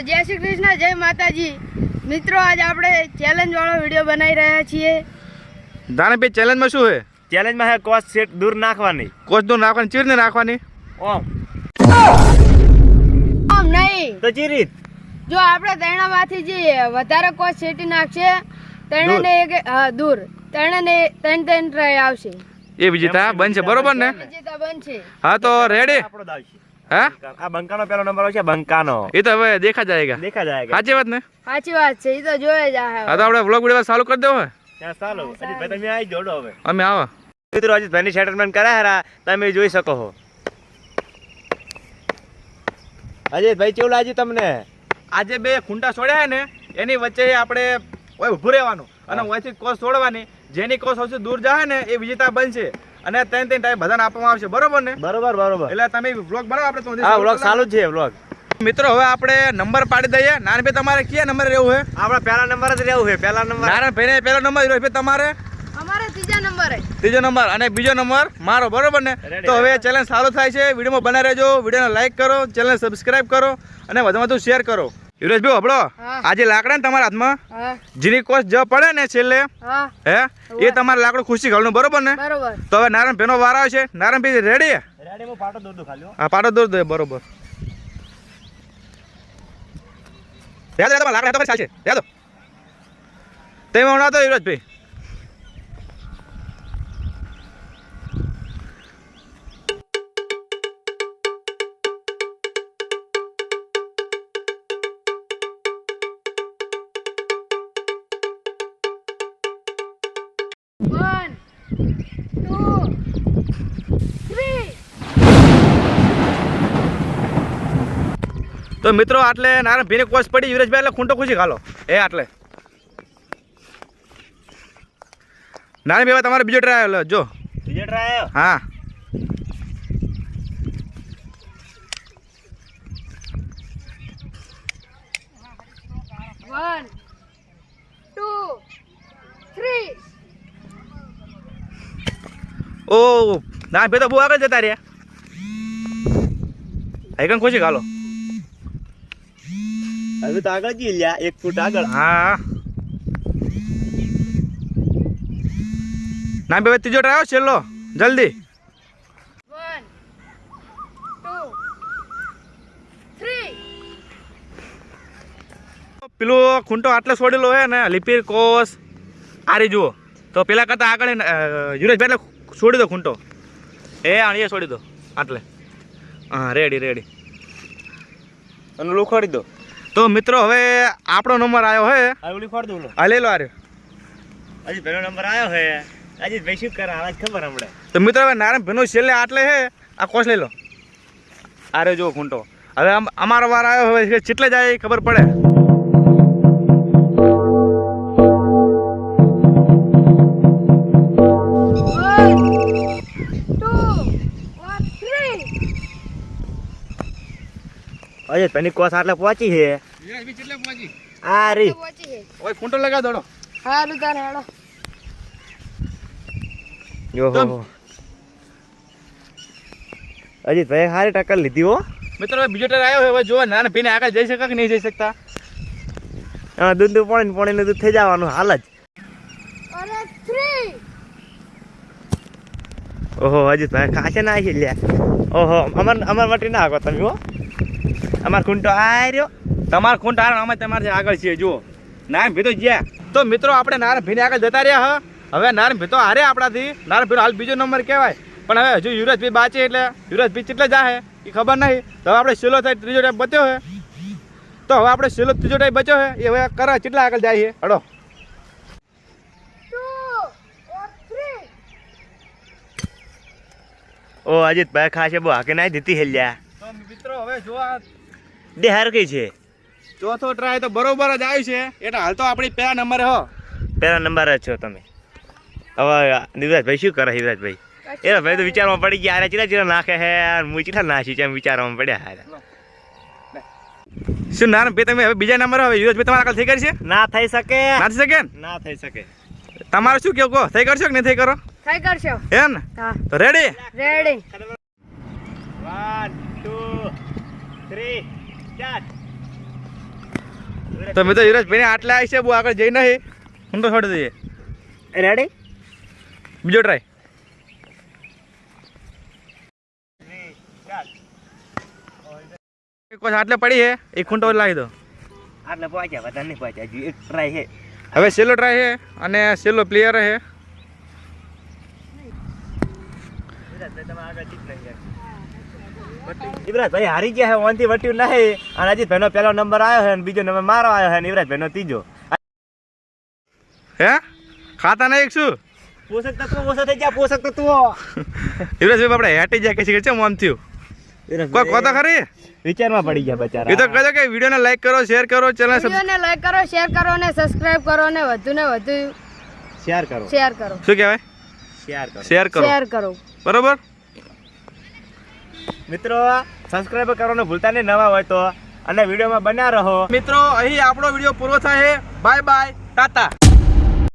તો જય શ્રી કૃષ્ણ જય માતાજી. મિત્રો આજ આપણે ચેલેન્જ વાળો વીડિયો બનાવી રહ્યા છીએ. દાનભાઈ ચેલેન્જમાં શું છે? ચેલેન્જમાં છે કોસ સેટ દૂર નાખવાની. કોચ દૂર નાખવાની ચીરને નાખવાની? ઓમ. ઓમ નહીં. તો ચીરીત જો આપણે તેણામાંથી જે વધારે કોચ સેટી નાખશે તૈણાને એક દૂર. તૈણાને ત્રણ ત્રણ ટ્રાય આવશે. એ વિજેતા બનશે. બરોબર ને? વિજેતા બનશે. હા તો રેડી આપણો દાવ છે બંકાનો પેલો નંબર છે બંકાનો. એ તો હવે દેખા જાયગા. દેખા જાયગા. સાચી વાત ને? સાચી વાત છે એ તો જોયે જ હા તો આપણે વ્લોગ વીડિયો ચાલુ કરી દેવો હે ચાલો. અજીતભાઈ તમે આવી જોડો હવે. અમે આવા. મિત્રો અજીતભાઈની સેટલમેન્ટ કર્યા હરા. તમે જોઈ શકો છો અજીતભાઈ કેવું લાગ્યું તમને? આજે બે ખૂંટા છોડ્યા ને એની વચ્ચે આપણે ઓય ઊભું રહેવાનું અને ઓયથી કોસ છોડવાની. જેની કોસ સૌથી દૂર જાય ને એ વિજેતા બનશે. અને ત્રણ ત્રણ ટાઈમ બધાને આપવામાં આવશે. બરોબર ને? બરોબર બરોબર. એટલે તમે વ્લોગ બનાવો આપણે તો હા વ્લોગ ચાલુ છે વ્લોગ મિત્રો હવે આપણે નંબર પાડી દઈએ. નાનભાઈ તમારે કયા નંબર રહેવું છે? આપણે પહેલા નંબર જ રહેવું છે પહેલા નંબર નારાયણભાઈ પહેલો નંબર રહ્યો તમારે? અમારે ત્રીજા નંબરે ત્રીજો નંબર અને બીજો નંબર મારો બરોબર ને? તો હવે. ચેલેન્જ સારું થાય છે વિડીયોમાં બનાવી રહેજો. વિડીયોને લાઈક કરો ચેનલ સબસ્ક્રાઇબ કરો અને વધુ વધુ શેર કરો. યુરેશભાઈ હબળો આજે લાકડા ને તમારા હાથમાં? જીની જેની કોસ્ટ જ પડે ને છેલ્લે? હે. એ તમારે લાકડું ખુશી ઘાલનું બરોબર ને? તો હવે નારાયણ વાર આવે છે નારાયણ ભાઈ રેડી? હા પાટો દોર દો હા. પાડો દૂર દે બરોબર. યાદ તમારે લાકડા તો ચાલશે યાદ તમે હમણાં તો યુવરાજભાઈ તો મિત્રો આટલે નારાયણ ભીને કોચ પડી યુવરાજભાઈ એટલે ખૂંટો ખુશી ખાલો. એ આટલે. નારાયણ ભાઈ તમારે બીજો ટ્રાય આવ્યો જો. બીજો ટ્રાય હા. વન ટુ થ્રી ઓ ના ભાઈ તો બહુ આગળ જતા રહ્યા. આઈકન ખુશી ખાલો. હવે તો આગળ જઈ લ્યા એક ફૂટ આગળ. હા. ના ભાઈ ત્રીજો ટ્રાય છેલ્લો. જલ્દી. પેલો ખૂંટો આટલો છોડેલો હે ને લિપિર કોસ આરી જુઓ. તો પેલા કરતા આગળ યુરેશભાઈ એટલે છોડી દો ખૂંટો. એ આણીએ છોડી દો આટલે. હા રેડી રેડી અને લુખોડી દો. તો મિત્રો હવે આપણો નંબર આવ્યો હે? આવલી લુખોડ દો આ લઈ લો આર્યો. અજીત ભાઈનો નંબર આવ્યો હે. અજીત ભાઈ શું કરે? આજ ખબર હમણાં. તો મિત્રો હવે નારાયણ ભેનો છેલ્લે આટલે હે. આ કોસ લઈ લો. આરે જો ખૂંટો. હવે અમારો વાર આવ્યો હવે કે જાય એ ખબર પડે. અજીત પેની કોસ આટલે પહોંચી છે. આ રી. ઓય ખૂંટો લગા દોડો. હારું તારે હેડો ઓહો અજીત ભાઈ સારી ટક્કર લીધી હો. મિત્રો હવે બીજો ટાયર આવ્યો હવે જોવા નાના ભાઈને આગળ જઈ શકા કે નહીં જઈ શકતા? દૂધ દૂધ પાણી પાણીનું દૂધ થઈ જવાનું હાલ જ. ઓહો અજીત ભાઈ ખાસે ના આવી લ્યા. ઓહો અમર અમર માટે ના આગો તમે હો. અમાર ખૂંટો આર્યો તમાર ખૂંટો હાર અમે તમારે આગળ છીએ જુઓ. નારાયણ ભીતો ગયા તો મિત્રો આપણે નારાયણ ભીને આગળ જતા રહ્યા હા. હવે નારાયણ ભીતો હારે આપણાથી. નારાયણ ભીનો હાલ બીજો નંબર કહેવાય. પણ હવે હજુ યુવરાજભાઈ બાચે એટલે યુવરાજભાઈ કેટલે જાહે એ ખબર નહીં. તો હવે આપણે સેલો થાય ત્રીજો ટાઈપ બચ્યો હે. તો હવે આપણે સેલો ત્રીજો ટાઈપ બચ્યો હે. એ હવે કરે કેટલા આગળ જાય છે હડો. ઓ અજીતભાઈ ખાસે બહુ હાકે ના દીધી હેલ્યા મિત્રો હવે જો દે બે હરખી છે? ચોથો ટ્રાય તો બરોબર જ આવ્યું છે. એટલે હાલ તો આપણી પહેલા નંબર હો. પહેલા નંબર જ છો તમે. હવે યુવરાજભાઈ શું કરે યુવરાજભાઈ એ ભાઈ તો વિચારમાં પડી ગયા ચીરા ચીરા નાખે હે? હું ચીરા નાસી છે? એમ વિચારમાં પડ્યા હારા. શું ના ભાઈ તમે હવે બીજા નંબર હવે યુવરાજભાઈ તમારા કાલ થઈ કરી છે? ના થઈ શકે. ના થઈ શકે? ના થઈ શકે. તમારે શું કેવું કહો? થઈ કરશો કે નહીં થઈ કરો? થઈ કરશો. હે ને? તો રેડી રેડી 1 2 3 તમે તો યુવરાજભાઈ આટલા આવી છે બહુ આગળ જઈ નહીં. હું તો છોડી દઈએ. રેડી બીજો ટ્રાય આટલે પડી હે એક ખૂંટો લાવી દો. આટલે ટ્રાય છે. હવે છેલ્લો ટ્રાય છે અને છેલ્લો પ્લેયર છે. યુવરાજભાઈ હારી ગયા છે ઓનથી વટ્યું નહીં. અને હજી ભાઈનો પહેલો નંબર આવ્યો છે અને બીજો નંબર મારો આવ્યો છે અને યુવરાજભાઈનો ત્રીજો. હે? ખાતા નહીં શું? પોષક તત્વો ઓછો થઈ ગયા પોષક તત્વો. યુવરાજભાઈ આપણે હેટી જાય કે છે કેમ આમ થયું કોઈ કહો ખરી? વિચારમાં પડી ગયા એ તો બચારા કે વિડીયોને લાઈક કરો શેર કરો ચેનલ વિડીયોને લાઈક કરો શેર કરો અને સબસ્ક્રાઇબ કરો અને વધુ ને વધુ શેર કરો. શેર કરો. શું કહેવાય? શેર કરો. શેર કરો. શેર કરો. બરોબર? મિત્રો સબસ્ક્રાઈબ કરવાનું ભૂલતા નહીં, નવા હોય તો. અને વિડીયોમાં બન્યા રહો. મિત્રો, અહીં આપણો વીડિયો પૂરો થાય બાય બાય, ટાટા.